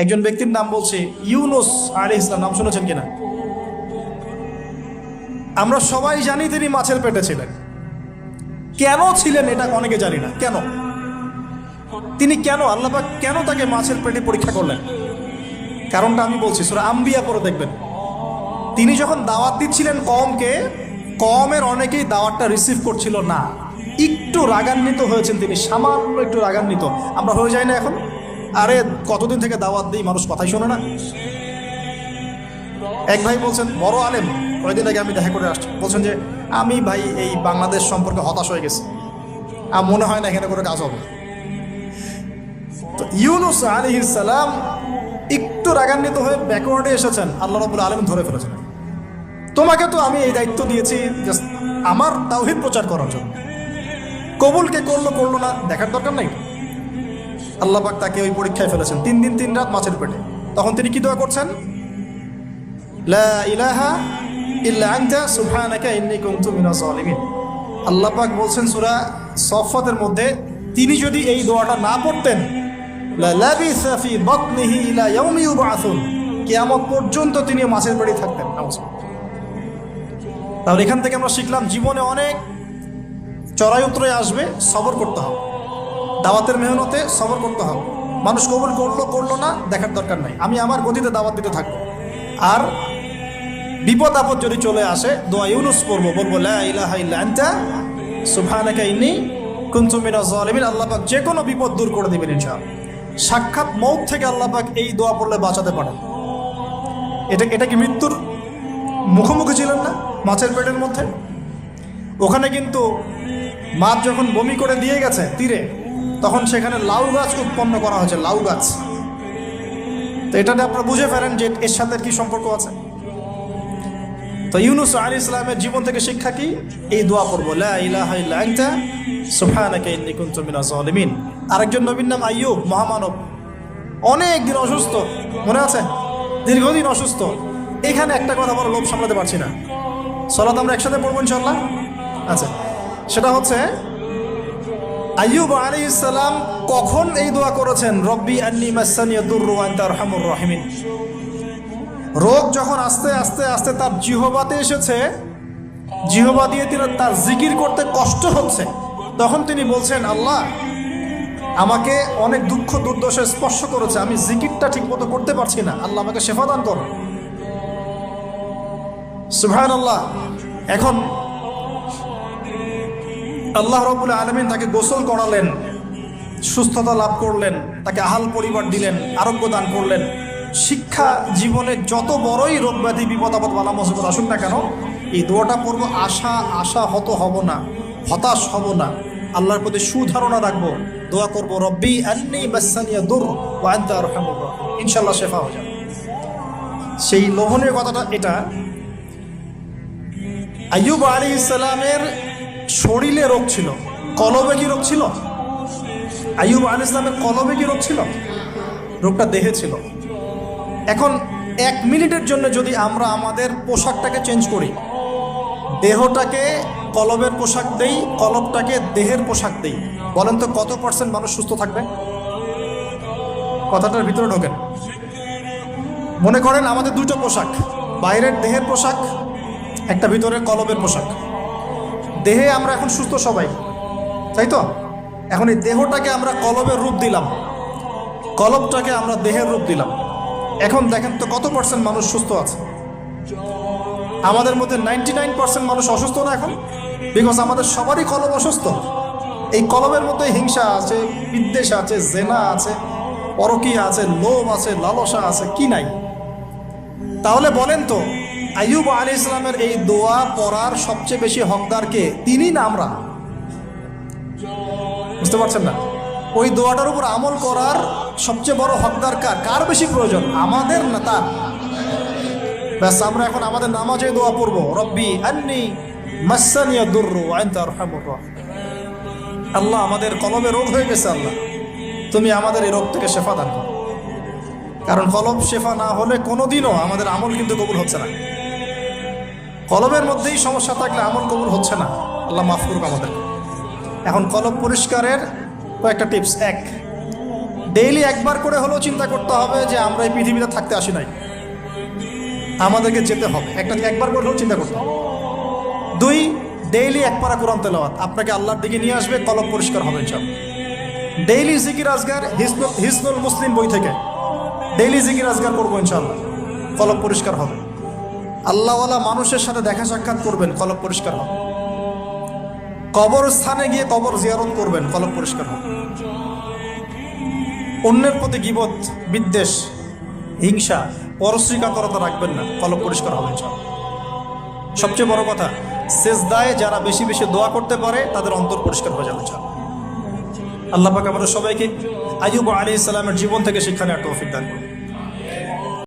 একজন ব্যক্তির নাম বলছে ইউনুস আলী ইসলাম নাম শুনেছেন কিনা? আমরা সবাই জানি তিনি মাছের পেটে ছিলেন। কেন ছিলেন এটা অনেকে জানি না। কেন? তিনি কেন আল্লাপাক কেন তাকে মাছের পেটে পরীক্ষা করলেন? কারণটা আমি বলছি, সুরা আম্বিয়া পরে দেখবেন। তিনি যখন দাওয়াত দিচ্ছিলেন কমকে কমের অনেকেই দাওয়াতটা রিসিভ করছিল না। একটু রাগান্বিত হয়েছেন তিনি, সামান্য একটু রাগান্বিত। আমরা হয়ে যাই না এখন? আরে কতদিন থেকে দাওয়াত দিই, মানুষ কথাই শোনে না। এক ভাই বলছেন, বড় আলেম, কয়েকদিন আগে আমি দেখা করে আসছি। বলছেন যে, আমি ভাই এই বাংলাদেশ সম্পর্কে হতাশ হয়ে গেছি। আর মনে হয় না এখানে কোনো কাজ হবে। তো ইউনুস আলী সালাম একটু রাগান্বিত হয়ে ব্যাকওয়ার্ডে এসেছেন। আল্লাহ রবুল আলম ধরে ফেলেছেন। তোমাকে তো আমি এই দায়িত্ব দিয়েছি আমার তাওহিদ প্রচার করার জন্য। কবুলকে করল করল না, দেখার দরকার নাই। আল্লাহ পাক তাকে ওই পরীক্ষায় ফেলেছেন। তিন দিন, তিন রাত মাছের পেটে। তখন তিনি কি দোয়া করছেন? লা ইলাহা ইল্লা আনতা, সুবহানাকা ইন্নী কুনতু মিনাজ জালিমিন আল্লাহ পাক বলছেন, সূরা সফাতের মধ্যে তিনি যদি এই দোয়াটা না পড়তেন কিয়ামত পর্যন্ত তিনি মাছের পেটে থাকতেন। তাহলে এখান থেকে আমরা শিখলাম, জীবনে অনেক চড়াই উত্তরায় আসবে, সবর করতে হবে। দাওয়াতের মেহনতে সবর করতে হবে। মানুষ কবুল করল করল না, দেখার দরকার নাই। আমি আমার গতিতে দাওয়াত দিতে থাকব। আর বিপদ আপদ যদি চলে আসে, দোয়া ইউনুস পড়ব, বলব, লা ইলাহা ইল্লা আনতা, সুবহানাকা ইন্নী কুনতু মিনাজ আল্লাহ যে কোনো বিপদ দূর করে দিবেন ইনশাআল্লাহ। সাক্ষাৎ মৌত থেকে আল্লাহ পাক এই দোয়া পড়লে বাঁচাতে পারেন। এটা এটা কি মৃত্যুর মুখোমুখি ছিলেন না, মাছের পেটের মধ্যে? ওখানে কিন্তু মাছ যখন বমি করে দিয়ে গেছে তীরে তখন সেখানে লাউ গাছ উৎপন্ন করা হয়েছে, লাউ গাছ। তো এটাতে আপনারা বুঝে ফেলেন যে এর সাথে কি সম্পর্ক আছে। তো ইউনুস আলী ইসলামের জীবন থেকে শিক্ষা কি? এই দোয়া করব আরেকজন নবীর নাম আইয়ুব মহামানব। অনেক দিন অসুস্থ, মনে আছে? দীর্ঘদিন অসুস্থ। এখানে একটা কথা বড় লোভ সামলাতে পারছি না। সলাত আমরা একসাথে পড়ব ইনশাল্লাহ আচ্ছা সেটা হচ্ছে আইয়ুব আলী ইসলাম কখন এই দোয়া করেছেন? রব্বি আন্নি মাসানিয়া দুর্রু আনতা আরহামুর রহিমিন। রোগ যখন আস্তে আস্তে আস্তে তার জিহবাতে এসেছে, জিহবা দিয়ে তিনি তার জিকির করতে কষ্ট হচ্ছে, তখন তিনি বলছেন, আল্লাহ, আমাকে অনেক দুঃখ দুর্দশা স্পর্শ করেছে, আমি জিকিরটা ঠিক মতো করতে পারছি না। আল্লাহ আমাকে শেফা দান করো। সুহান আল্লাহ এখন আল্লাহ রবুল আলমিন তাকে গোসল করালেন, সুস্থতা লাভ করলেন, তাকে আহাল পরিবার দিলেন, আরোগ্য দান করলেন। শিক্ষা জীবনে যত বড়ই রোগ ব্যাধি, বিপদ আপদ, বালা মুসিবত আসুক না কেন, এই দোয়াটা পড়ব, আশা আশা হত হব না, হতাশ হব না। আল্লাহর প্রতি সুধারণা রাখব, দোয়া করব, রব্বি আন্নি বাসানিয়া দুর ইনশাল্লাহ শেফা হয়ে যাবে। সেই লোভনীয় কথাটা এটা, আইয়ুব আলী ইসলামের শরীরে রোগ ছিল। কলবে কি রোগ ছিল? আইয়ুব আল ইসলামের কলবে কি রোগ ছিল? রোগটা দেহে ছিল। এখন এক মিনিটের জন্য যদি আমরা আমাদের পোশাকটাকে চেঞ্জ করি, দেহটাকে কলবের পোশাক দেই, কলবটাকে দেহের পোশাক দেই, বলেন তো কত পার্সেন্ট মানুষ সুস্থ থাকবে? কথাটার ভিতরে ঢোকেন। মনে করেন আমাদের দুটো পোশাক, বাইরের দেহের পোশাক, একটা ভিতরে কলবের পোশাক। দেহে আমরা এখন সুস্থ সবাই, তাই তো? এখন এই দেহটাকে আমরা কলবের রূপ দিলাম। কলবটাকে আমরা দেহের রূপ দিলাম। এখন দেখেন তো কত পার্সেন্ট মানুষ সুস্থ আছে। আমাদের মধ্যে নাইনটি নাইন পার্সেন্ট মানুষ অসুস্থ না এখন? বিকজ আমাদের সবারই কলব অসুস্থ। এই কলবের মধ্যে হিংসা আছে, বিদ্বেষ আছে, জেনা আছে, পরকীয়া আছে, লোভ আছে, লালসা আছে, কি নাই? তাহলে বলেন তো আইয়ুব আলী ইসলামের এই দোয়া পড়ার সবচেয়ে বেশি হকদারকে তিনি না আমরা। বুঝতে পারছেন না? ওই দোয়াটার উপর আমল করার সবচেয়ে বড় হকদার কার? কার বেশি প্রয়োজন? আমাদের না তার? ব্যাস, আমরা এখন আমাদের নামাজে দোয়া পড়ব। রব্বি আন্নি মাসানিয়া দুর্রু আইনতা রহমুর আল্লাহ আমাদের কলমে রোগ হয়ে গেছে, আল্লাহ। তুমি আমাদের এই রোগ থেকে শেফা দান করো। কারণ কলম শেফা না হলে কোনোদিনও আমাদের আমল কিন্তু কবুল হচ্ছে না। কলবের মধ্যেই সমস্যা থাকলে আমল কবুল হচ্ছে না। আল্লাহ মাফ করুক আমাদের। এখন কলব পরিষ্কারের কয়েকটা টিপস। এক ডেইলি একবার করে হলেও চিন্তা করতে হবে যে আমরা এই পৃথিবীতে থাকতে আসি নাই। আমাদেরকে যেতে হবে। একটা একবার করে হলেও চিন্তা করতে হবে। দুই ডেইলি এক পারা কোরআন তেলাওয়াত। আপনাকে আল্লাহর দিকে নিয়ে আসবে, কলব পরিষ্কার হবে সব ডেইলি জিকির আজগার হিসনুল মুসলিম বই থেকে। ডেইলি জিকির আজগার করব ইনশাআল্লাহ। কলব পরিষ্কার হবে। আল্লাহওয়ালা মানুষের সাথে দেখা সাক্ষাৎ করবেন, কলব পরিষ্কার কবর স্থানে গিয়ে কবর জিয়ারত করবেন, কলব পরিষ্কার হবে অন্যের প্রতি গিবত, বিদ্বেষ, হিংসা পরশ্রীকাতরতা রাখবেন না, কলব পরিষ্কার হবে। সবচেয়ে বড় কথা, সেজদায় যারা বেশি বেশি দোয়া করতে পারে, তাদের অন্তর পরিষ্কার হয়ে যাবে ইনশাআল্লাহ। আল্লাহ পাক আমাদের সবাইকে আইয়ুব আলী ইসলামের জীবন থেকে শিক্ষা নেওয়ার তৌফিক দান করুন